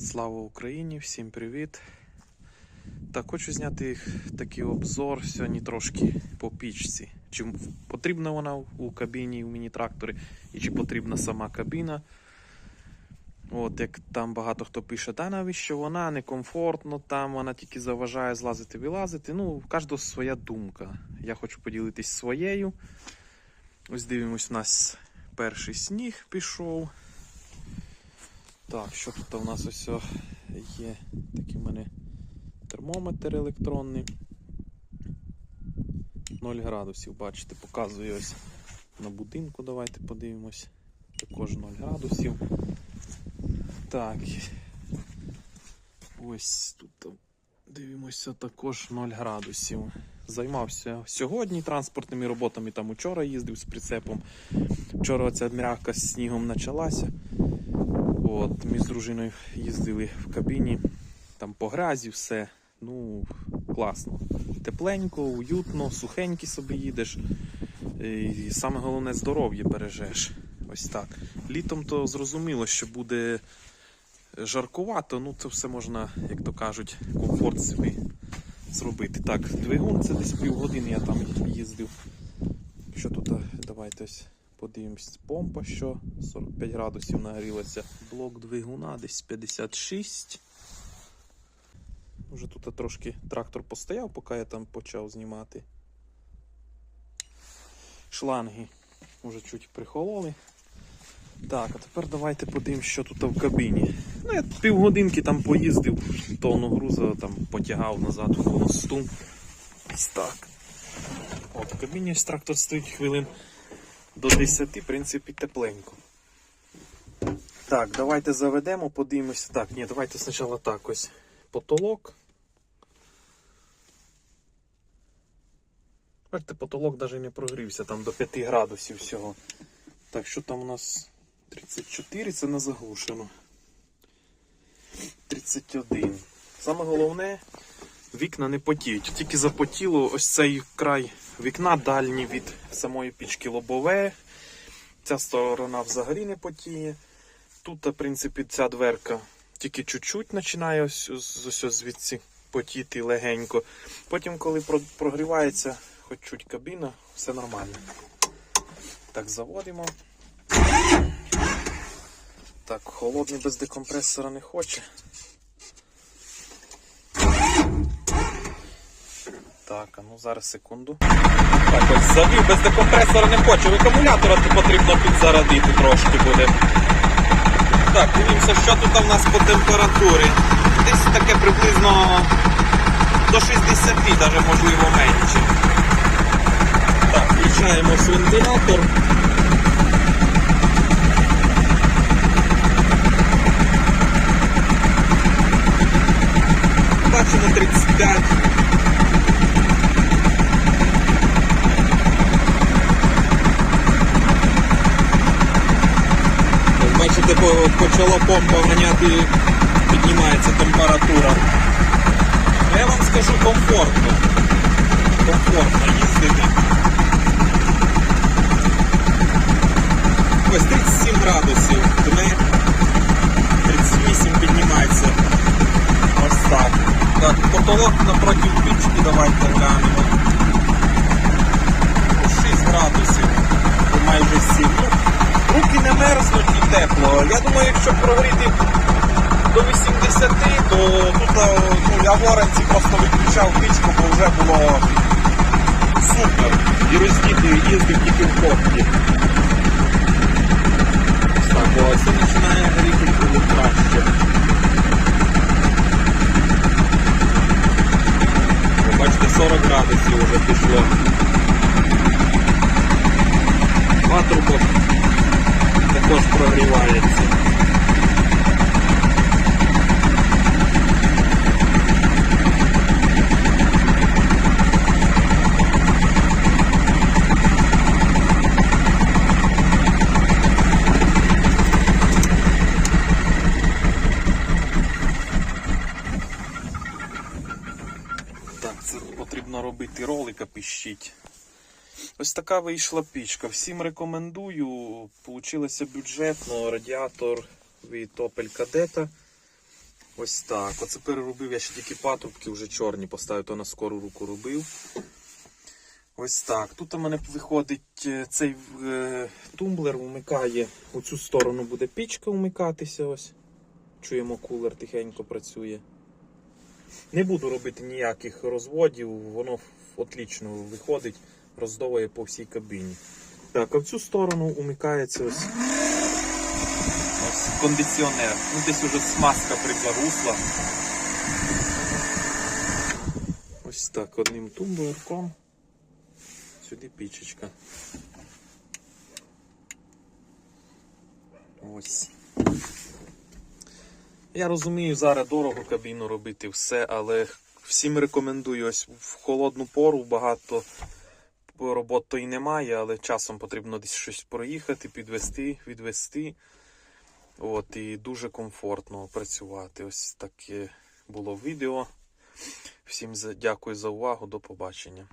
Слава Україні, всім привіт. Так, хочу зняти такий обзор сьогодні трошки по пічці. Чи потрібна вона у кабіні у міні-тракторі, і чи потрібна сама кабіна. От, як там багато хто пише, та навіщо вона некомфортно, там вона тільки заважає злазити вилазити. Ну, в кожного своя думка. Я хочу поділитись своєю. Ось дивимось, у нас перший сніг пішов. Так, що тут у нас ось є такий в мене термометр електронний. 0 градусів, бачите, показує ось на будинку. Давайте подивимось. Також 0 градусів. Так. Ось тут дивимося також 0 градусів. Займався сьогодні транспортними роботами, там учора їздив з прицепом. Вчора ця м'яка з снігом почалася. От, ми з дружиною їздили в кабіні, там по грязі все. Ну, класно. Тепленько, уютно, сухенький собі їдеш. І саме головне здоров'я бережеш. Ось так. Літом то зрозуміло, що буде жаркувато, ну це все можна, як то кажуть, комфорт собі зробити. Так, двигун це десь півгодини я там їздив. Що тут? Давайте ось подивимось. Помпа, що 45 градусів нагрілася. Блок двигуна десь 56. Уже тут трошки трактор постояв, поки я там почав знімати. Шланги вже чуть прихололи. Так, а тепер давайте подивимось, що тут в кабіні. Ну, я півгодинки там поїздив, тонну груза там потягав назад в хвосту. Ось так. От, в кабіні ось трактор стоїть хвилин до 10, в принципі, тепленько. Так, давайте заведемо, подивимося. Так, ні, давайте спочатку так ось. Потолок. Бачите, потолок навіть не прогрівся, там до 5 градусів всього. Так, що там у нас 34, це не заглушено. 31. Саме головне, вікна не потіють. Тільки запотіло ось цей край вікна дальній від самої пічки лобове. Ця сторона взагалі не потіє. Тут, в принципі, ця дверка тільки чуть-чуть починає ось, ось, ось звідси потіти легенько. Потім, коли прогрівається хоч чуть кабіна, все нормально. Так, заводимо. Так, холодний без декомпресора не хоче. Так, а ну зараз секунду. Так, ось завів без декомпресора не хочу. Акумулятора тут потрібно підзарядити трошки буде. Так, дивимося, що тут у нас по температурі. Десь таке приблизно до 60, навіть можливо менше. Так, включаємо вентилятор. Бачимо 35. Бачите, по- почала помпа ганяти, піднімається температура. Я вам скажу комфортно. Комфортно їздити. Ось 37 градусів. Дне 38 піднімається. Ось так. Так, потолок напроти пічки давайте глянемо. 6 градусів. Майже 7. Ну, руки не мерзнуть і тепло. Я думаю, якщо прогріти до 80, то тут ну, я в Лоренці просто виключав пічку, бо вже було супер. І роздіти їздив тільки в кофті. Так, о, це починає горіти було краще. Бачите, 40 градусів вже пішло. Патрубок також прогрівається. Так, це потрібно робити ролика піщить. Ось така вийшла пічка. Всім рекомендую. Получилося бюджетно. Радіатор від Opel Kadetta. Ось так. Оце переробив я ще тільки патрубки, вже чорні поставив, то на скору руку робив. Ось так. Тут у мене виходить е, цей е, тумблер, вмикає. У цю сторону буде пічка вмикатися. Ось. Чуємо, кулер тихенько працює. Не буду робити ніяких розводів, воно отлічно виходить, роздовує по всій кабіні. Так, а в цю сторону умикається ось, ось кондиціонер. Ну, десь уже смазка прибарусла. Ось так, одним тумблерком. Сюди пічечка. Ось. Я розумію, зараз дорого кабіну робити все, але всім рекомендую ось в холодну пору багато робот то й немає, але часом потрібно десь щось проїхати, підвести, відвести. От, і дуже комфортно працювати. Ось таке було відео. Всім дякую за увагу, до побачення.